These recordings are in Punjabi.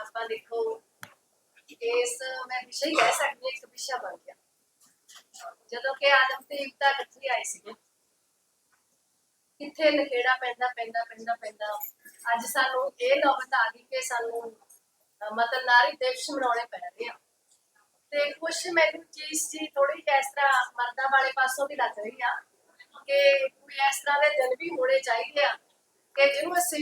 ਆਪਾਂ ਦੇਖੋ। ਇਸ ਮੈਂ ਵਿਸ਼ਾ ਹੀ ਕਹਿ ਸਕਦੀ ਹਾਂ ਇੱਕ ਵਿਸ਼ਾ ਬਣ ਗਿਆ। ਜਦੋਂ ਕਿ ਆਦਮ ਤੇ ਇਵਤਾ ਇਕੱਠੀ ਆਈ ਸੀ। ਕਿੱਥੇ ਨਖੇੜਾ ਪੈਂਦਾ ਪੈਂਦਾ ਪੈਂਦਾ ਪੈਂਦਾ। ਅੱਜ ਸਾਨੂੰ ਇਹ ਨੌਬਤ ਆ ਗਈ ਕਿ ਸਾਨੂੰ ਮਤਲਬ ਨਾਰੀ ਦਿਵਸ ਮਨਾਉਣੇ ਪੈ ਰਹੇ ਆ। ਤੇ ਕੁਝ ਮੈਨੂੰ ਚੀਜ਼ ਜੀ ਥੋੜੀ ਇਸ ਤਰ੍ਹਾਂ ਮਰਦਾਂ ਵਾਲੇ ਪਾਸੋਂ ਵੀ ਲੱਗ ਰਹੀ ਆ ਕਿ ਕੋਈ ਇਸ ਤਰ੍ਹਾਂ ਦੇ ਦਿਨ ਵੀ ਹੋਣੇ ਚਾਹੀਦੇ ਆ। ਕਿ ਜਿਹਨੂੰ ਅਸੀਂ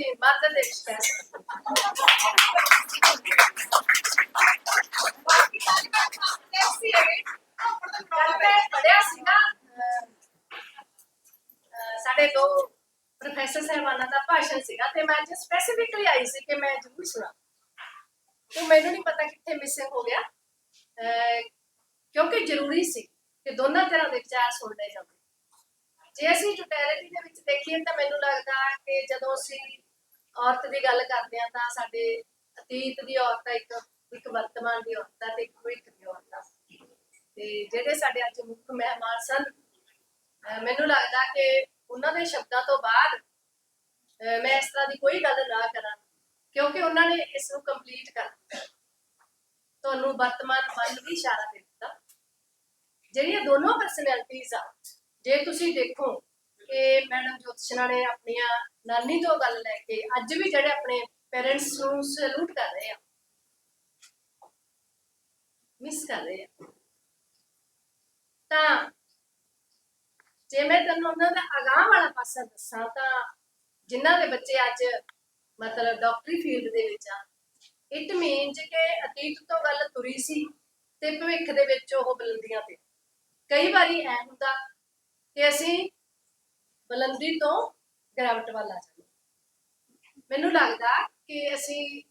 ਸਾਡੇ ਦੋ ਪ੍ਰੋਫੈਸਰ ਸਾਹਿਬਾਨਾਂ ਦਾ ਭਾਸ਼ਣ ਸੀਗਾ ਤੇ ਮੈਂ ਅੱਜ ਸਪੈਸੀਫਿਕਲੀ ਆਈ ਸੀ ਕਿ ਮੈਂ ਜ਼ਰੂਰ ਸੁਣਾ ਤੇ ਮੈਨੂੰ ਨਹੀਂ ਪਤਾ ਕਿੱਥੇ ਮਿਸਿੰਗ ਹੋ ਗਿਆ ਅਹ, ਕਿਉਂਕਿ ਜ਼ਰੂਰੀ ਸੀ ਕਿ ਦੋਨਾਂ ਤਰ੍ਹਾਂ ਦੇ ਵਿਚਾਰ ਸੁਣਨੇ ਜਾਂਦੇ ਜੇ ਅਸੀਂ ਟੋਟੈਲਿਟੀ ਦੇ ਵਿੱਚ ਦੇਖੀਏ ਤਾਂ ਮੈਨੂੰ ਲੱਗਦਾ ਕਿ ਜਦੋਂ ਅਸੀਂ ਔਰਤ ਦੀ ਗੱਲ ਕਰਦੇ ਹਾਂ ਤਾਂ ਸਾਡੇ ਅਤੀਤ ਦੀ ਔਰਤ ਆ, ਇੱਕ ਇੱਕ ਵਰਤਮਾਨ ਦੀ ਔਰਤ ਆ ਤੇ ਇੱਕ ਭਵਿੱਖ ਦੀ ਔਰਤ ਆ। ਤੇ ਜਿਹੜੇ ਸਾਡੇ ਅੱਜ ਮੁੱਖ ਮਹਿਮਾਨ ਸਨ ਮੈਨੂੰ ਲੱਗਦਾ ਕਿ ਉਹਨਾਂ ਦੇ ਸ਼ਬਦਾਂ ਤੋਂ ਬਾਅਦ ਮੈਂ ਇਸ ਤਰ੍ਹਾਂ ਦੀ ਕੋਈ ਗੱਲ ਨਾ ਕਰਾਂ, ਕਿਉਂਕਿ ਉਹਨਾਂ ਨੇ ਇਸ ਨੂੰ ਕੰਪਲੀਟ ਕਰ ਦਿੱਤਾ। ਤੁਹਾਨੂੰ ਵਰਤਮਾਨ ਵੱਲ ਵੀ ਇਸ਼ਾਰਾ ਦੇ ਦਿੱਤਾ। ਜਿਹੜੀਆਂ ਦੋਨੋਂ ਪਰਸਨੈਲਿਟੀਜ਼ ਆ ਜੇ ਤੁਸੀਂ ਦੇਖੋ ਕਿ ਮੈਡਮ ਜੋਤਸ਼ਨਾ ਨੇ ਆਪਣੀਆਂ ਨਾਨੀ ਤੋਂ ਗੱਲ ਲੈ ਕੇ ਅੱਜ ਵੀ ਜਿਹੜੇ ਆਪਣੇ ਪੇਰੈਂਟਸ ਨੂੰ ਸਲੂਟ ਕਰ ਰਹੇ ਆ ਮਿਸ ਕਰ ਰਹੇ ਆ, ਤਾਂ ਜੇ ਮੈਂ ਤੁਹਾਨੂੰ ਉਹਨਾਂ ਦਾ ਅਗਾਹ ਵਾਲਾ ਪਾਸਾ ਦੱਸਾਂ ਤਾਂ ਜਿਨ੍ਹਾਂ ਦੇ ਬੱਚੇ ਅੱਜ ਮਤਲਬ ਡਾਕਟਰੀ ਫੀਲਡ ਦੇ ਵਿੱਚ ਆ ਇਟ ਮੀਨਸ ਕਿ ਅਤੀਤ ਤੋਂ ਗੱਲ ਤੁਰੀ ਸੀ ਤੇ ਭਵਿੱਖ ਦੇ ਵਿੱਚ ਉਹ ਬੁਲੰਦੀਆਂ ਤੇ। ਕਈ ਵਾਰੀ ਐ ਹੁੰਦਾ ਕਿ ਅਸੀਂ ਬੁਲੰਦੀ ਤੋਂ ਗਰਾਵਟ ਵੱਲ ਆ ਜਾਂਦੇ ਮੈਨੂੰ ਲੱਗਦਾ ਕਿ ਅਸੀਂ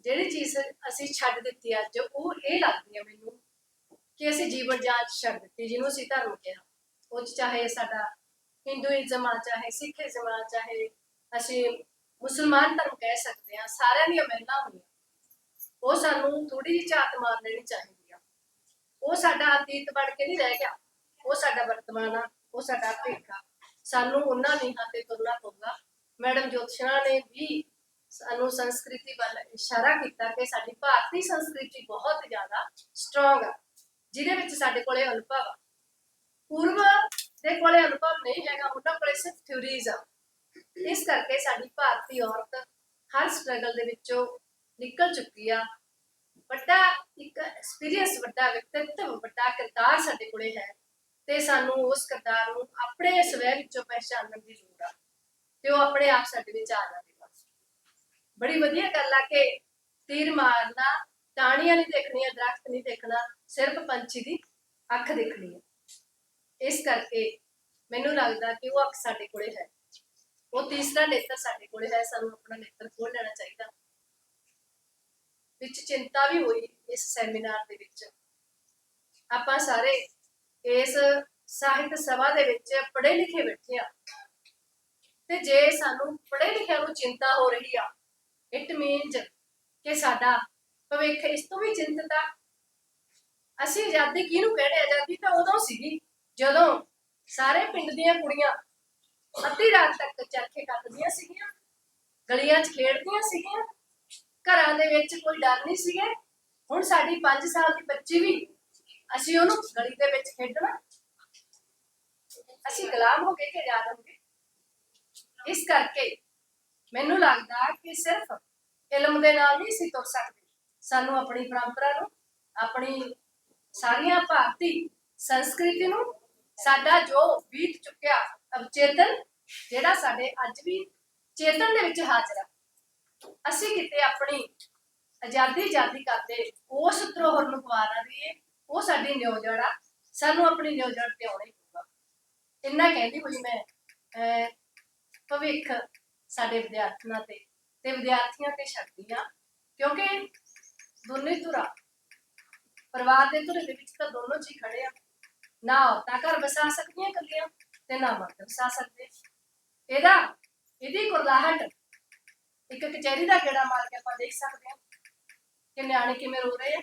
ਜਿਹੜੀ ਚੀਜ਼ ਅਸੀਂ ਛੱਡ ਦਿੱਤੀ ਅੱਜ ਉਹ ਇਹ ਲੱਗਦੀ ਹੈ ਮੈਨੂੰ ਕਿ ਅਸੀਂ ਜੀਵਨ ਜਾਂਚ ਛੱਡ ਦਿੱਤੀ, ਜਿਹਨੂੰ ਅਸੀਂ ਧਰਮ ਕਿਹਾ। ਉਹ ਚਾਹੇ ਸਾਡਾ ਹਿੰਦੂਇਜ਼ਮ ਆ, ਚਾਹੇ ਸਿੱਖੀਜ਼ਮ ਆ, ਚਾਹੇ ਅਸੀਂ ਮੁਸਲਮਾਨ ਧਰਮ ਕਹਿ ਸਕਦੇ ਹਾਂ ਸਾਰਿਆਂ ਦੀਆਂ ਮਹਿਲਾਂ ਹੋਈਆਂ। ਉਹ ਸਾਨੂੰ ਥੋੜੀ ਜਿਹੀ ਝਾਤ ਮਾਰ ਲੈਣੀ ਚਾਹੀਦੀ ਆ। ਉਹ ਸਾਡਾ ਅਤੀਤ ਬਣ ਕੇ ਨਹੀਂ ਰਹਿ ਗਿਆ। ਉਹ ਸਾਡਾ ਵਰਤਮਾਨ ਆ, ਉਹ ਸਾਡਾ ਭਵਿੱਖ ਆ। ਸਾਨੂੰ ਉਹਨਾਂ ਨੀਹਾਂ ਤੇ ਤੁਰਨਾ ਪਊਗਾ। ਮੈਡਮ ਜੋਤਸ਼ਨਾ ਨੇ ਵੀ ਸਾਨੂੰ ਸੰਸਕ੍ਰਿਤੀ ਵੱਲ ਇਸ਼ਾਰਾ ਕੀਤਾ ਕਿ ਸਾਡੀ ਭਾਰਤੀ ਸੰਸਕ੍ਰਿਤੀ ਬਹੁਤ ਜ਼ਿਆਦਾ ਸਟਰੋਂਗ ਆ। ਜਿਹਦੇ ਵਿੱਚ ਸਾਡੇ ਕੋਲੇ ਅਨੁਭਵ ਆ। ਪੂਰਵ ਦੇ ਕੋਲੇ ਅਨੁਭਵ ਨਹੀਂ ਹੈਗਾ, ਉਹਨਾਂ ਕੋਲੇ ਸਿਰਫ ਥਿਉਰੀਜ਼ ਆ। ਇਸ ਕਰਕੇ ਸਾਡੀ ਭਾਰਤੀ ਔਰਤ ਹਰ ਸਟਰਗਲ ਦੇ ਵਿੱਚੋਂ ਨਿਕਲ ਚੁੱਕੀ ਆ। ਵੱਡਾ ਇੱਕ ਐਕਸਪੀਰੀਅੰਸ ਵੱਡਾ ਵਿਅਕਤਿਤਵ, ਵੱਡਾ ਕਿਰਦਾਰ ਸਾਡੇ ਕੋਲੇ ਹੈ। ਤੇ ਸਾਨੂੰ ਉਸ ਕਿਰਦਾਰ ਨੂੰ ਆਪਣੇ ਸਵੈ ਵਿੱਚੋਂ ਪਹਿਚਾਨਣ ਦੀ ਲੋੜ ਆ ਤੇ ਉਹ ਆਪਣੇ ਆਪ ਸਾਡੇ ਵਿੱਚ ਆ ਜਾਵੇਗਾ ਬੜੀ ਵਧੀਆ ਗੱਲ ਆ ਕਿ ਤੀਰ ਮਾਰਨਾ, ਟਾਹਣੀਆਂ ਨਹੀਂ ਦੇਖਣੀਆਂ, ਦਰਖਤ ਨਹੀਂ ਦੇਖਣਾ, ਸਿਰਫ ਪੰਛੀ ਦੀ ਅੱਖ ਦੇਖਣੀ ਹੈ ਇਸ ਕਰਕੇ ਮੈਨੂੰ ਲੱਗਦਾ ਕਿ ਉਹ ਅੱਖ ਸਾਡੇ ਕੋਲੇ ਹੈ। ਉਹ ਤੀਸਰਾ ਨੇਤਰ ਸਾਡੇ ਕੋਲੇ ਹੈ, ਸਾਨੂੰ ਆਪਣਾ ਨੇਤਰ ਖੋਲ ਲੈਣਾ ਚਾਹੀਦਾ। ਵਿੱਚ ਚਿੰਤਾ ਵੀ ਹੋਈ ਇਸ ਸੈਮੀਨਾਰ ਦੇ ਵਿੱਚ। ਆਪਾਂ ਸਾਰੇ ਇਸ ਸਾਹਿਤ ਸਭਾ ਦੇ ਵਿੱਚ ਪੜ੍ਹੇ ਲਿਖੇ ਬੈਠੇ ਆ। ਤੇ ਜੇ ਸਾਨੂੰ ਪੜ੍ਹੇ ਲਿਖਿਆਂ ਨੂੰ ਚਿੰਤਾ ਹੋ ਰਹੀ ਆ ਇਟ ਮੀਨਸ ਕਿ ਸਾਡਾ ਭਵਿੱਖ ਇਸ ਤੋਂ ਵੀ ਚਿੰਤਤ ਆ। ਅਸੀਂ ਆਜ਼ਾਦੀ ਕਿਹਨੂੰ ਕਹਿੰਦੇ ਆਜ਼ਾਦੀ ਤਾਂ ਉਦੋਂ ਸੀਗੀ ਜਦੋਂ ਸਾਰੇ ਪਿੰਡ ਦੀਆਂ ਕੁੜੀਆਂ ਅੱਧੀ ਰਾਤ ਤੱਕ ਚਰਖੇ ਕੱਤਦੀਆਂ ਸੀਗੀਆਂ, ਗਲੀਆਂ 'ਚ ਖੇਡਦੀਆਂ ਸੀਗੀਆਂ, ਘਰਾਂ ਦੇ ਵਿੱਚ ਕੋਈ ਡਰ ਨਹੀਂ ਸੀਗੇ। ਹੁਣ ਸਾਡੀ 5 ਸਾਲ ਦੀ ਬੱਚੀ ਵੀ ਅਸੀਂ ਉਹਨੂੰ ਗਲੀ ਦੇ ਵਿੱਚ ਖੇਡਣਾ। ਅਸੀਂ ਗੁਲਾਮ ਹੋ ਕੇ ਕਿ ਆਜ਼ਾਦ ਹੋ ਗਏ ਇਸ ਕਰਕੇ ਮੈਨੂੰ ਲੱਗਦਾ ਕਿ ਸਿਰਫ ਇਲਮ ਦੇ ਨਾਲ ਨਹੀਂ ਅਸੀਂ ਤੁਰ ਸਕਦੇ। ਸਾਨੂੰ ਆਪਣੀ ਪਰੰਪਰਾ ਨੂੰ, ਆਪਣੀ ਸਾਰੀਆਂ ਭਾਰਤੀ ਸੰਸਕ੍ਰਿਤੀ ਨੂੰ ਸਾਡਾ ਜੋ ਬੀਤ ਚੁੱਕਿਆ ਅਵਚੇਤਨ, ਜਿਹੜਾ ਸਾਡੇ ਅੱਜ ਵੀ ਚੇਤਨ ਦੇ ਵਿੱਚ ਹਾਜ਼ਰ ਆ ਅਸੀਂ ਕਿਤੇ ਆਪਣੀ ਆਜ਼ਾਦੀ ਆਜ਼ਾਦੀ ਕਰਦੇ ਉਸ ਧਰੋਹਰ ਨੂੰ ਗਵਾਣਾ ਦਈਏ। ਉਹ ਸਾਡੀ ਨਿਉਜੜ ਆ ਸਾਨੂੰ ਆਪਣੀ ਨਿਉਜੜ ਤੇ ਆਉਣਾ ਹੀ ਪਊਗਾ। ਇੰਨਾ ਕਹਿੰਦੀ ਹੋਈ ਮੈਂ ਅਹ, ਭਵਿੱਖ ਸਾਡੇ ਵਿਦਿਆਰਥੀਆਂ ਤੇ ਤੇ ਵਿਦਿਆਰਥੀਆਂ ਤੇ ਛੱਡਦੀ ਆ ਕਿਉਂਕਿ ਦੋਨੇ ਧੁਰਾ ਪਰਿਵਾਰ ਦੇ ਧੁਰੇ ਦੇ ਵਿੱਚ ਤਾਂ ਦੋਨੋਂ ਜੀ ਖੜੇ ਆ। ਨਾ ਔਰਤਾਂ ਘਰ ਵਸਾ ਸਕਦੀਆਂ ਇਕੱਲੀਆਂ ਤੇ ਨਾ ਮਰਦ ਵਸਾ ਸਕਦੇ। ਇਹਦਾ ਇਹਦੀ ਕੁਰਲਾਹਟ ਇੱਕ ਕਚਹਿਰੀ ਦਾ ਗੇੜਾ ਮਾਰ ਕੇ ਆਪਾਂ ਦੇਖ ਸਕਦੇ ਹਾਂ ਕਿ ਨਿਆਣੇ ਕਿਵੇਂ ਰੋ ਰਹੇ ਆ।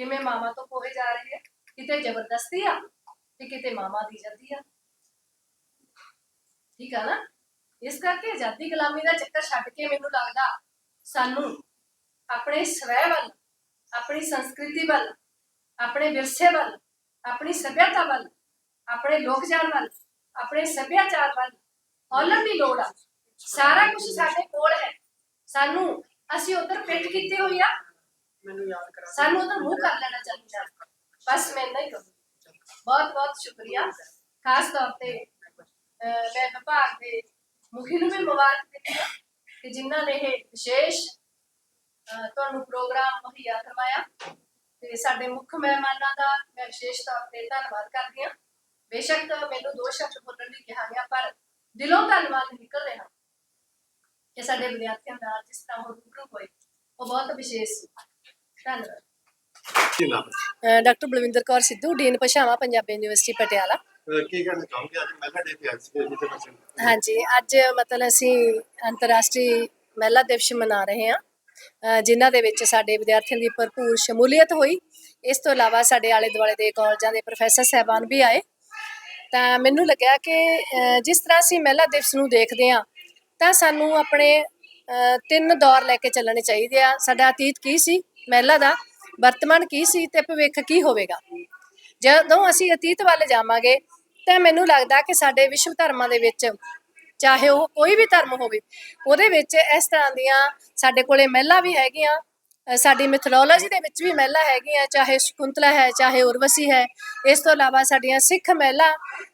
ਕਿਵੇਂ ਮਾਮਾ ਤੋਂ ਕੋਹੇ ਜਾ ਰਹੇ ਆ ਕਿਤੇ ਜ਼ਬਰਦਸਤੀ ਆ ਤੇ ਕਿਤੇ ਮਾਮਾ ਦੀ ਜਾਂਦੀ ਆ ਠੀਕ ਆ ਨਾ ਇਸ ਕਰਕੇ ਆਜ਼ਾਦੀ ਗੁਲਾਮੀ ਦਾ ਚੱਕਰ ਛੱਡ ਕੇ ਮੈਨੂੰ ਲੱਗਦਾ ਸਾਨੂੰ ਆਪਣੇ ਸਵੈ ਵੱਲ ਆਪਣੀ ਸੰਸਕ੍ਰਿਤੀ ਵੱਲ ਆਪਣੇ ਵਿਰਸੇ ਵੱਲ ਆਪਣੀ ਸੱਭਿਅਤਾ ਵੱਲ ਆਪਣੇ ਲੋਕ ਜਾਣ ਵੱਲ ਆਪਣੇ ਸੱਭਿਆਚਾਰ ਵੱਲ ਹੌਲਣ ਦੀ ਲੋੜ ਆ ਸਾਰਾ ਕੁਝ ਸਾਡੇ ਕੋਲ ਹੈ ਸਾਨੂੰ ਅਸੀਂ ਉਧਰ ਪਿੱਠ ਕੀਤੀ ਹੋਈ ਆ ਮੈਨੂੰ ਯਾਦ ਕਰਾ ਸਾਨੂੰ ਉਧਰ ਮੂੰਹ ਕਰ ਲੈਣਾ ਚਾਹੀਦਾ। ਬਸ ਮੈਂ ਨਹੀਂ ਕਹੂੰ। ਬਹੁਤ ਬਹੁਤ ਸ਼ੁਕਰੀਆ। ਖਾਸ ਤੌਰ ਤੇ ਮੈਂ ਵਿਭਾਗ ਦੇ ਮੁਖੀ ਨੂੰ ਵੀ ਮੁਬਾਰਕ ਦਿੰਦੀ ਹਾਂ ਕਿ ਜਿਨ੍ਹਾਂ ਨੇ ਇਹ ਵਿਸ਼ੇਸ਼ ਤੁਹਾਨੂੰ ਪ੍ਰੋਗਰਾਮ ਮੁਹੱਈਆ ਕਰਵਾਇਆ। ਤੇ ਸਾਡੇ ਮੁੱਖ ਮਹਿਮਾਨਾਂ ਦਾ ਮੈਂ ਵਿਸ਼ੇਸ਼ ਤੌਰ ਤੇ ਧੰਨਵਾਦ ਕਰਦੀ ਹਾਂ। ਬੇਸ਼ੱਕ ਮੈਨੂੰ ਦੋ ਸ਼ਬਦ ਬੋਲਣ ਲਈ ਕਿਹਾ ਗਿਆ, ਪਰ ਦਿਲੋਂ ਧੰਨਵਾਦ ਨਿਕਲ ਰਿਹਾ। ਕਿ ਸਾਡੇ ਵਿਦਿਆਰਥੀਆਂ ਨਾਲ ਜਿਸ ਤਰ੍ਹਾਂ ਉਹ ਰੂਬਰੂ ਹੋਏ, ਉਹ ਬਹੁਤ ਵਿਸ਼ੇਸ਼ ਸੀ। ਧੰਨਵਾਦ ਕੀ ਨਾਮ ਹੈ? ਅਹ ਡਾਕਟਰ ਬਲਵਿੰਦਰ ਕੌਰ ਸਿੱਧੂ ਡੀਨ ਭਾਸ਼ਾਵਾਂ ਪੰਜਾਬੀ ਯੂਨੀਵਰਸਿਟੀ ਪਟਿਆਲਾ। ਅਹ ਕੀ ਕਹਿਣਾ ਚਾਹੋਗੇ? ਅੱਜ ਮਹਿਲਾ ਡੇ ਤੇ ਅੱਜ ਦੇ ਵਿੱਚ ਬੱਚੇ ਹਾਂਜੀ ਅੱਜ ਮਤਲਬ ਅਸੀਂ ਅੰਤਰਰਾਸ਼ਟਰੀ ਮਹਿਲਾ ਦਿਵਸ ਮਨਾ ਰਹੇ ਹਾਂ ਅਹ ਜਿਨ੍ਹਾਂ ਦੇ ਵਿੱਚ ਸਾਡੇ ਵਿਦਿਆਰਥੀਆਂ ਦੀ ਭਰਪੂਰ ਸ਼ਮੂਲੀਅਤ ਹੋਈ। ਇਸ ਤੋਂ ਇਲਾਵਾ ਸਾਡੇ ਆਲੇ ਦੁਆਲੇ ਦੇ ਕਾਲਜਾਂ ਦੇ ਪ੍ਰੋਫੈਸਰ ਸਹਿਬਾਨ ਵੀ ਆਏ। ਤਾਂ ਮੈਨੂੰ ਲੱਗਿਆ ਕਿ ਜਿਸ ਤਰ੍ਹਾਂ ਅਸੀਂ ਮਹਿਲਾ ਦਿਵਸ ਨੂੰ ਦੇਖਦੇ ਹਾਂ ਤਾਂ ਸਾਨੂੰ ਆਪਣੇ ਅਹ ਤਿੰਨ ਦੌਰ ਲੈ ਕੇ ਚੱਲਣੇ ਚਾਹੀਦੇ ਆ। ਸਾਡਾ ਅਤੀਤ ਕੀ ਸੀ? ਮਹਿਲਾ ਦਾ ਵਰਤਮਾਨ ਕੀ ਸੀ ਤੇ ਭਵਿੱਖ ਕੀ ਹੋਵੇਗਾ? ਜਦੋਂ ਅਸੀਂ ਅਤੀਤ ਵੱਲ ਜਾਵਾਂਗੇ ਤਾਂ ਮੈਨੂੰ ਲੱਗਦਾ ਕਿ ਸਾਡੇ ਵਿਸ਼ਵ ਧਰਮਾਂ ਦੇ ਵਿੱਚ ਚਾਹੇ ਉਹ ਕੋਈ ਵੀ ਧਰਮ ਹੋਵੇ ਉਹਦੇ ਵਿੱਚ ਇਸ ਤਰ੍ਹਾਂ ਦੀਆਂ ਸਾਡੇ ਕੋਲੇ ਮਹਿਲਾ ਵੀ ਹੈਗੀਆਂ ਸਾਡੀ ਮਿਥੋਲੋਜੀ ਦੇ ਵਿੱਚ ਵੀ ਮਹਿਲਾ ਹੈਗੀਆਂ ਚਾਹੇ ਸ਼ਕੁੰਤਲਾ ਹੈ ਚਾਹੇ ਉਰਵਸੀ ਹੈ ਇਸ ਤੋਂ ਇਲਾਵਾ ਸਾਡੀਆਂ ਸਿੱਖ ਮਹਿਲਾ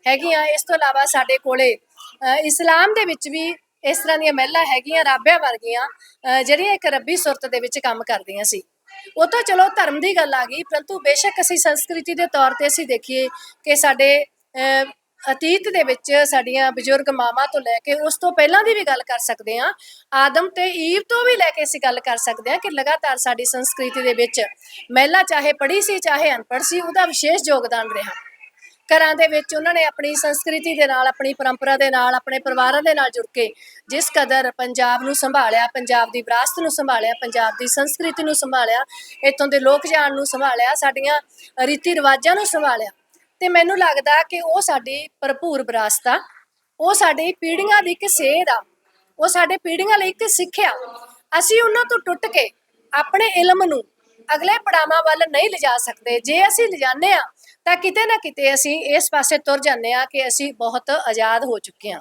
ਹੈਗੀਆਂ ਇਸ ਤੋਂ ਇਲਾਵਾ ਸਾਡੇ ਕੋਲੇ ਅ, ਇਸਲਾਮ ਦੇ ਵਿੱਚ ਵੀ ਇਸ ਤਰ੍ਹਾਂ ਦੀਆਂ ਮਹਿਲਾ ਹੈਗੀਆਂ ਰਾਬਿਆ ਵਰਗੀਆਂ ਜਿਹੜੀਆਂ ਇੱਕ ਰੱਬੀ ਸੁਰਤ ਦੇ ਵਿੱਚ ਕੰਮ ਕਰਦੀਆਂ ਸੀ। ਉਹ ਤਾਂ ਚਲੋ ਧਰਮ ਦੀ ਗੱਲ ਆ ਗਈ ਪਰੰਤੂ ਬੇਸ਼ੱਕ ਅਸੀਂ ਸੰਸਕ੍ਰਿਤੀ ਦੇ ਤੌਰ ਤੇ ਅਸੀਂ ਦੇਖੀਏ ਕਿ ਸਾਡੇ ਅਹ, ਅਤੀਤ ਦੇ ਵਿੱਚ ਸਾਡੀਆਂ ਬਜ਼ੁਰਗ ਮਾਵਾਂ ਤੋਂ ਲੈ ਕੇ ਉਸ ਤੋਂ ਪਹਿਲਾਂ ਦੀ ਵੀ ਗੱਲ ਕਰ ਸਕਦੇ ਹਾਂ। ਆਦਮ ਤੇ ਈਵ ਤੋਂ ਵੀ ਲੈ ਕੇ ਅਸੀਂ ਗੱਲ ਕਰ ਸਕਦੇ ਹਾਂ ਕਿ ਲਗਾਤਾਰ ਸਾਡੀ ਸੰਸਕ੍ਰਿਤੀ ਦੇ ਵਿੱਚ ਮਹਿਲਾ ਚਾਹੇ ਪੜ੍ਹੀ ਸੀ ਚਾਹੇ ਅਨਪੜ੍ਹ ਸੀ ਉਹਦਾ ਵਿਸ਼ੇਸ਼ ਯੋਗਦਾਨ ਰਿਹਾ। ਘਰਾਂ ਦੇ ਵਿੱਚ ਉਹਨਾਂ ਨੇ ਆਪਣੀ ਸੰਸਕ੍ਰਿਤੀ ਦੇ ਨਾਲ, ਆਪਣੀ ਪਰੰਪਰਾ ਦੇ ਨਾਲ, ਆਪਣੇ ਪਰਿਵਾਰਾਂ ਦੇ ਨਾਲ ਜੁੜ ਕੇ ਜਿਸ ਕਦਰ ਪੰਜਾਬ ਨੂੰ ਸੰਭਾਲਿਆ, ਪੰਜਾਬ ਦੀ ਵਿਰਾਸਤ ਨੂੰ ਸੰਭਾਲਿਆ, ਪੰਜਾਬ ਦੀ ਸੰਸਕ੍ਰਿਤੀ ਨੂੰ ਸੰਭਾਲਿਆ, ਇੱਥੋਂ ਦੇ ਲੋਕ ਜਾਣ ਨੂੰ ਸੰਭਾਲਿਆ, ਸਾਡੀਆਂ ਰੀਤੀ ਰਿਵਾਜਾਂ ਨੂੰ ਸੰਭਾਲਿਆ। ਤੇ ਮੈਨੂੰ ਲੱਗਦਾ ਕਿ ਉਹ ਸਾਡੀ ਭਰਪੂਰ ਵਿਰਾਸਤ ਆ। ਉਹ ਸਾਡੀ ਪੀੜ੍ਹੀਆਂ ਦੀ ਇੱਕ ਸੇਧ ਆ। ਉਹ ਸਾਡੇ ਪੀੜ੍ਹੀਆਂ ਲਈ ਇੱਕ ਸਿੱਖਿਆ। ਅਸੀਂ ਉਹਨਾਂ ਤੋਂ ਟੁੱਟ ਕੇ ਆਪਣੇ ਇਲਮ ਨੂੰ ਅਗਲੇ ਪੜਾਵਾਂ ਵੱਲ ਨਹੀਂ ਲਿਜਾ ਸਕਦੇ। ਜੇ ਅਸੀਂ ਲਿਜਾਨੇ ਆ ਤਾਂ ਕਿਤੇ ਨਾ ਕਿਤੇ ਅਸੀਂ ਇਸ ਪਾਸੇ ਤੁਰ ਜਾਂਦੇ ਆ ਕਿ ਅਸੀਂ ਬਹੁਤ ਆਜ਼ਾਦ ਹੋ ਚੁੱਕੇ ਆ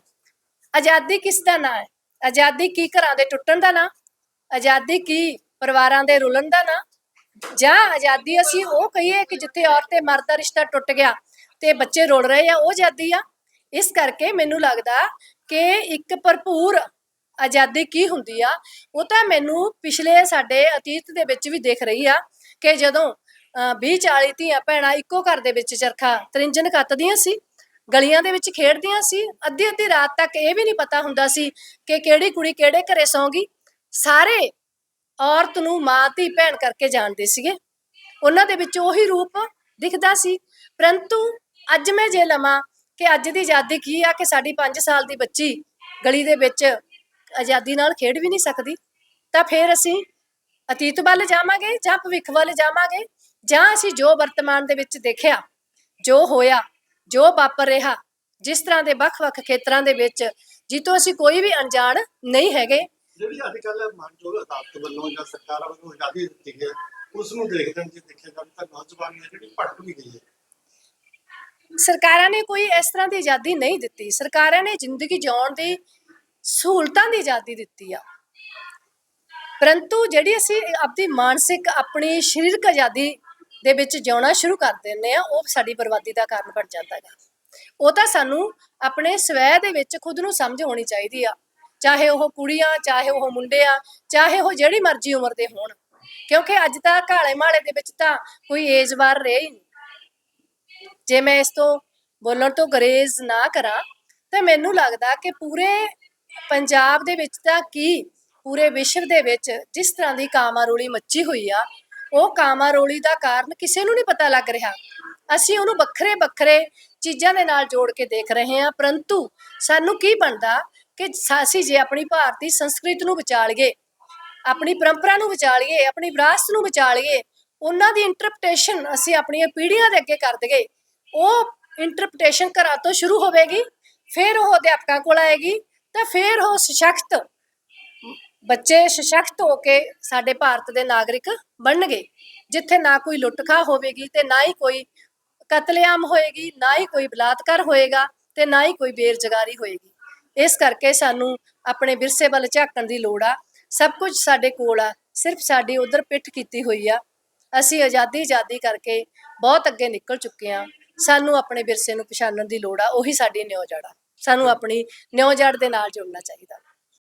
ਆਜ਼ਾਦੀ ਕਿਸ ਦਾ ਨਾਂ ਹੈ? ਆਜ਼ਾਦੀ ਕੀ ਘਰਾਂ ਦੇ ਟੁੱਟਣ ਦਾ ਨਾਂ? ਆਜ਼ਾਦੀ ਕੀ ਪਰਿਵਾਰਾਂ ਦੇ ਰੁਲਣ ਦਾ ਨਾਂ? ਜਾਂ ਆਜ਼ਾਦੀ ਅਸੀਂ ਉਹ ਕਹੀਏ ਕਿ ਜਿੱਥੇ ਔਰਤ ਤੇ ਮਰਦ ਦਾ ਰਿਸ਼ਤਾ ਟੁੱਟ ਗਿਆ ਤੇ ਬੱਚੇ ਰੁਲ ਰਹੇ ਆ, ਉਹ ਆਜ਼ਾਦੀ ਆ? ਇਸ ਕਰਕੇ ਮੈਨੂੰ ਲੱਗਦਾ ਕਿ ਇੱਕ ਭਰਪੂਰ ਆਜ਼ਾਦੀ ਕੀ ਹੁੰਦੀ ਆ, ਉਹ ਤਾਂ ਮੈਨੂੰ ਪਿਛਲੇ ਸਾਡੇ ਅਤੀਤ ਦੇ ਵਿੱਚ ਵੀ ਦੇਖ ਰਹੀ ਆ ਕਿ ਜਦੋਂ 20 40 ਧੀਆਂ ਭੈਣਾਂ ਇੱਕੋ ਘਰ ਦੇ ਵਿੱਚ ਚਰਖਾ ਤਰਿੰਜਣ ਕੱਤਦੀਆਂ ਸੀ, ਗਲੀਆਂ ਦੇ ਵਿੱਚ ਖੇਡਦੀਆਂ ਸੀ ਅੱਧੀ ਅੱਧੀ ਰਾਤ ਤੱਕ ਇਹ ਵੀ ਨਹੀਂ ਪਤਾ ਹੁੰਦਾ ਸੀ ਕਿ ਕਿਹੜੀ ਕੁੜੀ ਕਿਹੜੇ ਘਰੇ ਸੌਂਗੀ ਸਾਰੇ ਔਰਤ ਨੂੰ ਮਾਂ, ਧੀ, ਭੈਣ ਕਰਕੇ ਜਾਣਦੇ ਸੀਗੇ। ਉਹਨਾਂ ਦੇ ਵਿੱਚ ਉਹੀ ਰੂਪ ਦਿਖਦਾ ਸੀ। ਪਰੰਤੂ ਅੱਜ ਮੈਂ ਜੇ ਲਵਾਂ ਕਿ ਅੱਜ ਦੀ ਆਜ਼ਾਦੀ ਕੀ ਆ ਕਿ ਸਾਡੀ 5 ਸਾਲ ਦੀ ਬੱਚੀ ਗਲੀ ਦੇ ਵਿੱਚ ਆਜ਼ਾਦੀ ਨਾਲ ਖੇਡ ਵੀ ਨਹੀਂ ਸਕਦੀ, ਤਾਂ ਫਿਰ ਅਸੀਂ ਅਤੀਤ ਵੱਲ ਜਾਵਾਂਗੇ ਜਾਂ ਭਵਿੱਖ ਵੱਲ ਜਾਵਾਂਗੇ? ਜਾਂ ਅਸੀਂ ਜੋ ਵਰਤਮਾਨ ਦੇ ਵਿੱਚ ਦੇਖਿਆ ਜੋ ਹੋਇਆ ਜੋ ਵਾਪਰ ਰਿਹਾ ਜਿਸ ਤਰ੍ਹਾਂ ਦੇ ਵੱਖ-ਵੱਖ ਖੇਤਰਾਂ ਦੇ ਵਿੱਚ ਜਿੱਤੋਂ ਅਸੀਂ ਕੋਈ ਵੀ ਅਣਜਾਣ ਨਹੀਂ ਹੈਗੇ। ਜਿਹੜੀ ਅੱਜ ਕੱਲ ਮਨਜੋਰ ਅਦਾਲਤ ਵੱਲੋਂ ਜਾਂ ਸਰਕਾਰਾਂ ਵੱਲੋਂ ਆਜ਼ਾਦੀ ਦਿੱਤੀ ਗਈ ਉਸ ਨੂੰ ਦੇਖਦੇ ਜੇ ਦੇਖਿਆ ਜਾਵੇ ਤਾਂ ਨੌਜਵਾਨੀ ਹੈ ਜਿਹੜੀ ਭਟਕ ਵੀ ਗਈ ਹੈ। ਸਰਕਾਰਾਂ ਨੇ ਕੋਈ ਇਸ ਤਰ੍ਹਾਂ ਦੀ ਆਜ਼ਾਦੀ ਨਹੀਂ ਦਿੱਤੀ। ਸਰਕਾਰਾਂ ਨੇ ਜ਼ਿੰਦਗੀ ਜਿਉਣ ਦੀ ਸਹੂਲਤਾਂ ਦੀ ਆਜ਼ਾਦੀ ਦਿੱਤੀ ਆ। ਪਰੰਤੂ ਜਿਹੜੀ ਅਸੀਂ ਆਪਣੀ ਮਾਨਸਿਕ ਆਪਣੀ ਸਰੀਰਕ ਆਜ਼ਾਦੀ ਦੇ ਵਿੱਚ ਜਿਉਣਾ ਸ਼ੁਰੂ ਕਰ ਦਿੰਦੇ ਆ, ਉਹ ਸਾਡੀ ਬਰਬਾਦੀ ਦਾ ਕਾਰਨ ਬਣ ਜਾਂਦਾ ਹੈ ਉਹ ਤਾਂ ਸਾਨੂੰ ਆਪਣੇ ਸਵੈ ਦੇ ਵਿੱਚ ਖੁਦ ਨੂੰ ਸਮਝ ਹੋਣੀ ਚਾਹੀਦੀ ਆ, ਚਾਹੇ ਉਹ ਕੁੜੀਆਂ, ਚਾਹੇ ਉਹ ਮੁੰਡੇ ਆ, ਚਾਹੇ ਉਹ ਜਿਹੜੀ ਮਰਜ਼ੀ ਉਮਰ ਦੇ ਹੋਣ। ਕਿਉਂਕਿ ਅੱਜ ਤਾਂ ਘਾਲੇ ਮਾਲੇ ਦੇ ਵਿੱਚ ਤਾਂ ਕੋਈ ਏਜ ਵਾਰ ਰਹੇ ਹੀ ਨਹੀਂ। ਜੇ ਮੈਂ ਇਸ ਤੋਂ ਬੋਲਣ ਤੋਂ ਗਰੇਜ਼ ਨਾ ਕਰਾਂ, ਤਾਂ ਮੈਨੂੰ ਲੱਗਦਾ ਕਿ ਪੂਰੇ ਪੰਜਾਬ ਦੇ ਵਿੱਚ ਤਾਂ ਕੀ, ਪੂਰੇ ਵਿਸ਼ਵ ਦੇ ਵਿੱਚ ਜਿਸ ਤਰ੍ਹਾਂ ਦੀ ਕਾਮਾਰੋਲੀ ਮੱਚੀ ਹੋਈ ਆ ਉਹ ਕਾਮਾਰੋਲੀ ਦਾ ਕਾਰਨ ਕਿਸੇ ਨੂੰ ਨਹੀਂ ਪਤਾ ਲੱਗ ਰਿਹਾ। ਅਸੀਂ ਉਹਨੂੰ ਵੱਖਰੇ ਵੱਖਰੇ ਚੀਜ਼ਾਂ ਦੇ ਨਾਲ ਜੋੜ ਕੇ ਦੇਖ ਰਹੇ ਹਾਂ, ਪਰੰਤੂ ਸਾਨੂੰ ਕੀ ਬਣਦਾ ਕਿ ਸ- ਜੇ ਆਪਣੀ ਭਾਰਤੀ ਸੰਸਕ੍ਰਿਤ ਨੂੰ ਬਚਾ ਲਈਏ ਆਪਣੀ ਪਰੰਪਰਾ ਨੂੰ ਬਚਾ ਲਈਏ ਆਪਣੀ ਵਿਰਾਸਤ ਨੂੰ ਬਚਾ ਲਈਏ ਉਹਨਾਂ ਦੀ ਇੰਟਰਪ੍ਰੀਟੇਸ਼ਨ ਅਸੀਂ ਆਪਣੀਆਂ ਪੀੜ੍ਹੀਆਂ ਦੇ ਅੱਗੇ ਕਰ ਦਈਏ, ਉਹ ਇੰਟਰਪ੍ਰੀਟੇਸ਼ਨ ਘਰਾਂ ਤੋਂ ਸ਼ੁਰੂ ਹੋਵੇਗੀ, ਫਿਰ ਉਹ ਅਧਿਆਪਕਾਂ ਕੋਲ ਆਏਗੀ, ਤਾਂ ਫਿਰ ਉਹ ਸਸ਼ਕਤ ਬੱਚੇ ਸਸ਼ਕਤ ਹੋ ਕੇ ਸਾਡੇ ਭਾਰਤ ਦੇ ਨਾਗਰਿਕ ਬਣਨਗੇ, ਜਿੱਥੇ ਨਾ ਕੋਈ ਲੁੱਟਖਾ ਹੋਵੇਗੀ ਤੇ ਨਾ ਹੀ ਕੋਈ ਕਤਲੇਆਮ ਹੋਏਗੀ, ਨਾ ਹੀ ਕੋਈ ਬਲਾਤਕਾਰ ਹੋਏਗਾ ਤੇ ਨਾ ਹੀ ਕੋਈ ਬੇਰੁਜ਼ਗਾਰੀ ਹੋਏਗੀ। ਇਸ ਕਰਕੇ ਸਾਨੂੰ ਆਪਣੇ ਵਿਰਸੇ ਵੱਲ ਝਾਕਣ ਦੀ ਲੋੜ ਆ। ਸਭ ਕੁਝ ਸਾਡੇ ਕੋਲ ਆ, ਸਿਰਫ ਸਾਡੀ ਉਧਰ ਪਿੱਠ ਕੀਤੀ ਹੋਈ ਆ। ਅਸੀਂ ਆਜ਼ਾਦੀ ਆਜ਼ਾਦੀ ਕਰਕੇ ਬਹੁਤ ਅੱਗੇ ਨਿਕਲ ਚੁੱਕੇ ਆ। ਸਾਨੂੰ ਆਪਣੇ ਵਿਰਸੇ ਨੂੰ ਪਛਾਣਨ ਦੀ ਲੋੜ ਆ, ਉਹੀ ਸਾਡੀ ਨਿਉ ਜੜ ਆ। ਸਾਨੂੰ ਆਪਣੀ ਨਿਉ ਜੜ ਦੇ ਨਾਲ ਜੁੜਨਾ ਚਾਹੀਦਾ।